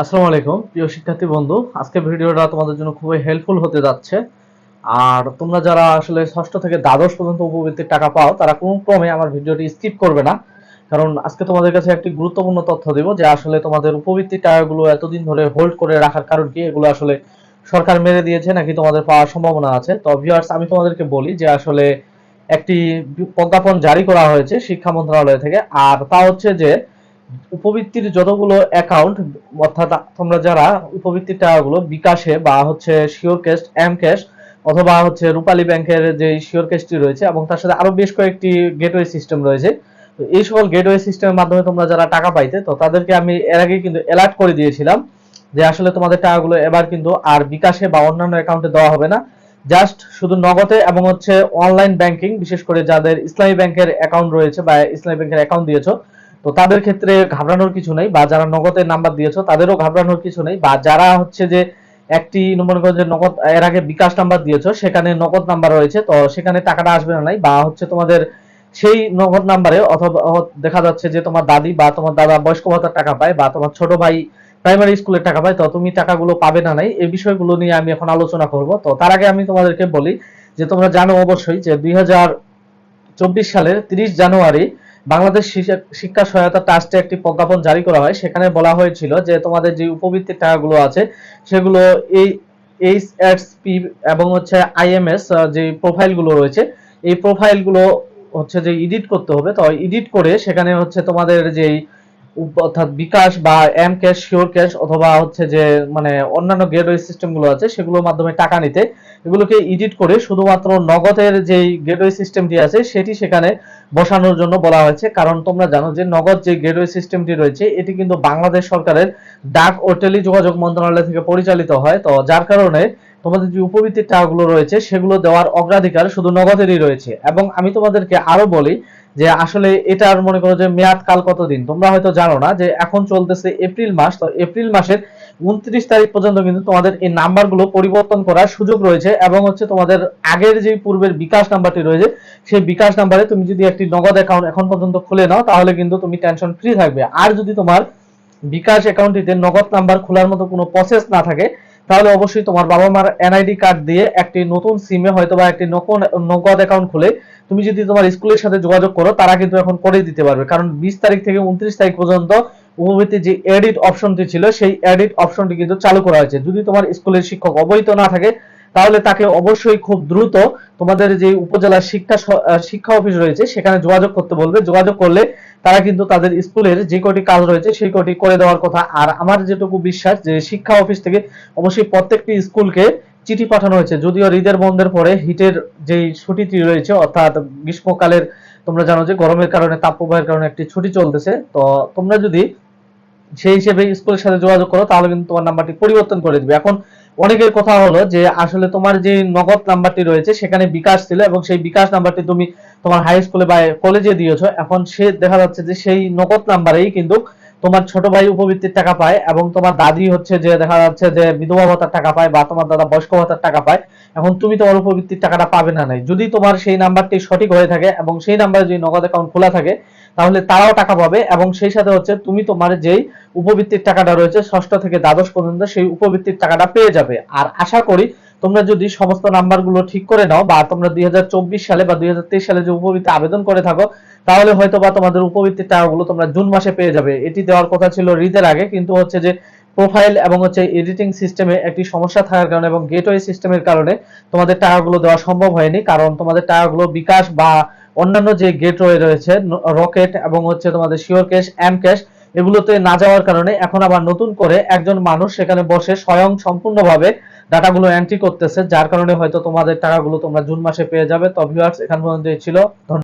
আসসালামু আলাইকুম, প্রিয় শিক্ষার্থী বন্ধু। আজকে ভিডিওটা তোমাদের জন্য খুবই হেল্পফুল হতে যাচ্ছে। আর তোমরা যারা আসলে ষষ্ঠ থেকে দ্বাদশ পর্যন্ত উপবৃত্তির টাকা পাও, তারা কোনো ক্রমে আমার ভিডিওটি স্কিপ করবে না। কারণ আজকে তোমাদের কাছে একটি গুরুত্বপূর্ণ তথ্য দেব যে, আসলে তোমাদের উপবৃত্তির টাকাগুলো এতদিন ধরে হোল্ড করে রাখার কারণ কি? এগুলো আসলে সরকার মেরে দিয়েছে নাকি তোমাদের পাওয়ার সম্ভাবনা আছে? তো ভিউয়ার্স আমি তোমাদেরকে বলি যে, আসলে একটি প্রজ্ঞাপন জারি করা হয়েছে শিক্ষা মন্ত্রণালয় থেকে। আর তা হচ্ছে যে উপবৃত্তির যতগুলো অ্যাকাউন্ট অর্থাৎ তোমরা যারা উপবৃত্তির টাকাগুলো বিকাশে বা হচ্ছে শিওর ক্যাশ এম ক্যাশ অথবা হচ্ছে রূপালী ব্যাংকের যে শিওর ক্যাশটি রয়েছে এবং তার সাথে আরও বেশ কয়েকটি গেটওয়ে সিস্টেম রয়েছে। তো এই সকল গেটওয়ে সিস্টেমের মাধ্যমে তোমরা যারা টাকা পাইতে, তো তাদেরকে আমি এর আগে কিন্তু অ্যালার্ট করে দিয়েছিলাম যে আসলে তোমাদের টাকাগুলো এবার কিন্তু আর বিকাশে বা অন্যান্য অ্যাকাউন্টে দেওয়া হবে না। জাস্ট শুধু নগদে এবং হচ্ছে অনলাইন ব্যাংকিং বিশেষ করে যাদের ইসলামী ব্যাংকের অ্যাকাউন্ট রয়েছে বা ইসলামী ব্যাংকের অ্যাকাউন্ট দিয়েছ তো তাদের ক্ষেত্রে ঘাবড়ানোর কিছু নেই, বা যারা নগদের নাম্বার দিয়েছ, তাদেরও ঘাবড়ানোর কিছু নেই, বা যারা হচ্ছে যে একটি মনে করো যে নগদ, এর আগে বিকাশ নাম্বার দিয়েছ, সেখানে নগদ নাম্বার রয়েছে, তো সেখানে টাকাটা আসবে না নাই, বা হচ্ছে তোমাদের সেই নগদ নাম্বারে অথবা দেখা যাচ্ছে যে তোমার দাদি বা তোমার দাদা বয়স্ক ভাতার টাকা পায়, বা তোমার ছোট ভাই প্রাইমারি স্কুলের টাকা পায়, তো তুমি টাকাগুলো পাবে না নাই, এই বিষয়গুলো নিয়ে আমি এখন আলোচনা করব। তো তার আগে আমি তোমাদেরকে বলি যে তোমরা জানো অবশ্যই যে দুই হাজার চব্বিশ সালের তিরিশ জানুয়ারি বাংলাদেশ শিক্ষা- সহায়তা ট্রাস্টে একটি প্রজ্ঞাপন জারি করা হয়। সেখানে বলা হয়েছিল যে, তোমাদের যে উপবৃত্তির টাকাগুলো আছে, সেগুলো এই এইচএসপি এবং হচ্ছে আইএমএস যে প্রোফাইলগুলো রয়েছে, এই প্রোফাইলগুলো হচ্ছে যে এডিট করতে হবে। তো এডিট করে সেখানে হচ্ছে তোমাদের যেই অর্থাৎ বিকাশ বা এম ক্যাশ শিওর ক্যাশ অথবা হচ্ছে যে মানে অন্যান্য গেটওয়ে সিস্টেমগুলো আছে, সেগুলোর মাধ্যমে টাকা নিতে, এগুলোকে এডিট করে শুধুমাত্র নগদের যেই গেটওয়ে সিস্টেমটি আছে, সেটি সেখানে বসানোর জন্য বলা হয়েছে। কারণ তোমরা জানো যে, নগদ যে গেটওয়ে সিস্টেমটি রয়েছে, এটি কিন্তু বাংলাদেশ সরকারের ডাক ও টেলিযোগাযোগ মন্ত্রণালয় থেকে পরিচালিত হয়। তো যার কারণে তোমাদের যে উপবৃত্তির টাকাগুলো রয়েছে, সেগুলো দেওয়ার অগ্রাধিকার শুধু নগদেরই রয়েছে। এবং আমি তোমাদেরকে আরও বলি যে আসলে এটার মনে করো যে মেয়াদ কাল কতদিন তোমরা হয়তো জানো না যে এখন চলতেছে এপ্রিল মাস। তো এপ্রিল মাসের উনত্রিশ তারিখ পর্যন্ত কিন্তু তোমাদের এই নাম্বারগুলো পরিবর্তন করার সুযোগ রয়েছে এবং হচ্ছে তোমাদের আগের যে পূর্বের বিকাশ নাম্বারটি রয়েছে, সেই বিকাশ নাম্বারে তুমি যদি একটি নগদ অ্যাকাউন্ট এখন পর্যন্ত খুলে নাও, তাহলে কিন্তু তুমি টেনশন ফ্রি থাকবে। আর যদি তোমার বিকাশ অ্যাকাউন্টটিতে নগদ নাম্বার খোলার মতো কোনো প্রসেস না থাকে তাহলে অবশ্যই তোমার বাবা মার এনআইডি কার্ড দিয়ে একটি নতুন সিমে হয়তো বা একটি নগদ অ্যাকাউন্ট খুলে তুমি যদি তোমার স্কুলের সাথে যোগাযোগ করো, তারা কিন্তু এখন করে দিতে পারবে। কারণ বিশ তারিখ থেকে উনত্রিশ তারিখ পর্যন্ত উপবৃত্তির যে এডিট অপশনটি ছিল, সেই এডিট অপশনটি কিন্তু চালু করা হয়েছে। যদি তোমার স্কুলের শিক্ষক অবহিত না থাকে তাহলে তাকে অবশ্যই খুব দ্রুত তোমাদের যে উপজেলা শিক্ষা শিক্ষা অফিস রয়েছে, সেখানে যোগাযোগ করতে বলবে। যোগাযোগ করলে তারা কিন্তু তাদের স্কুলের যে কটি কাজ রয়েছে, সেই কটি করে দেওয়ার কথা। আর আমার যেটুকু বিশ্বাস যে শিক্ষা অফিস থেকে অবশ্যই প্রত্যেকটি স্কুলকে চিঠি পাঠানো হয়েছে। যদিও ঈদের বন্ধের পরে হিটের যেই ছুটিটি রয়েছে, অর্থাৎ গ্রীষ্মকালের তোমরা জানো যে গরমের কারণে, তাপপ্রবাহের কারণে একটি ছুটি চলতেছে। তো তোমরা যদি সেই হিসেবে স্কুলের সাথে যোগাযোগ করো, তাহলে কিন্তু তোমার নাম্বারটি পরিবর্তন করে দিবে। এখন অনেকের কথা হলো যে আসলে তোমার যে নগদ নাম্বারটি রয়েছে সেখানে বিকাশ ছিল এবং সেই বিকাশ নাম্বারটি তুমি তোমার হাই স্কুলে বা কলেজে দিয়েছ। এখন সে দেখা যাচ্ছে যে সেই নগদ নাম্বারেই কিন্তু তোমার ছোট ভাই উপবৃত্তির টাকা পায় এবং তোমার দাদি হচ্ছে যে দেখা যাচ্ছে যে বিধবা ভাতার টাকা পায় বা তোমার দাদা বয়স্ক ভাতার টাকা পায়। এখন তুমি তোমার উপবৃত্তির টাকাটা পাবে না নাই। যদি তোমার সেই নাম্বারটি সঠিক হয়ে থাকে এবং সেই নাম্বারে যদি নগদ অ্যাকাউন্ট খোলা থাকে তাহলে তারাও টাকা পাবে এবং সেই সাথে হচ্ছে তুমি তোমার যেই উপবৃত্তির টাকাটা রয়েছে, ষষ্ঠ থেকে দ্বাদশ পর্যন্ত সেই উপবৃত্তির টাকাটা পেয়ে যাবে। আর আশা করি তোমরা যদি সমস্ত নাম্বারগুলো ঠিক করে নাও বা তোমরা দুই হাজার চব্বিশ সালে বা দুই হাজার তেইশ সালে যে উপবৃত্তি আবেদন করে থাকো, তাহলে হয়তো বা তোমাদের উপবৃত্তির টাকাগুলো তোমরা জুন মাসে পেয়ে যাবে। এটি দেওয়ার কথা ছিল ঈদের আগে, কিন্তু হচ্ছে যে প্রোফাইল এবং হচ্ছে এডিটিং সিস্টেমে একটি সমস্যা থাকার কারণে এবং গেটওয়ে সিস্টেমের কারণে তোমাদের টাকাগুলো দেওয়া সম্ভব হয়নি। কারণ তোমাদের টাকাগুলো বিকাশ বা অন্যান্য যে গেটওয়ে রয়েছে রকেট এবং হচ্ছে তোমাদের শিওর ক্যাশ এম ক্যাশ এগুলোতে না যাওয়ার কারণে এখন আবার নতুন করে একজন মানুষ সেখানে বসে স্বয়ং সম্পূর্ণভাবে ডাটাগুলো এন্ট্রি করতেছে, যার কারণে হয়তো তোমাদের টাকাগুলো তোমরা জুন মাসে পেয়ে যাবে। তো ভিউয়ার্স এখান পর্যন্ত ছিল।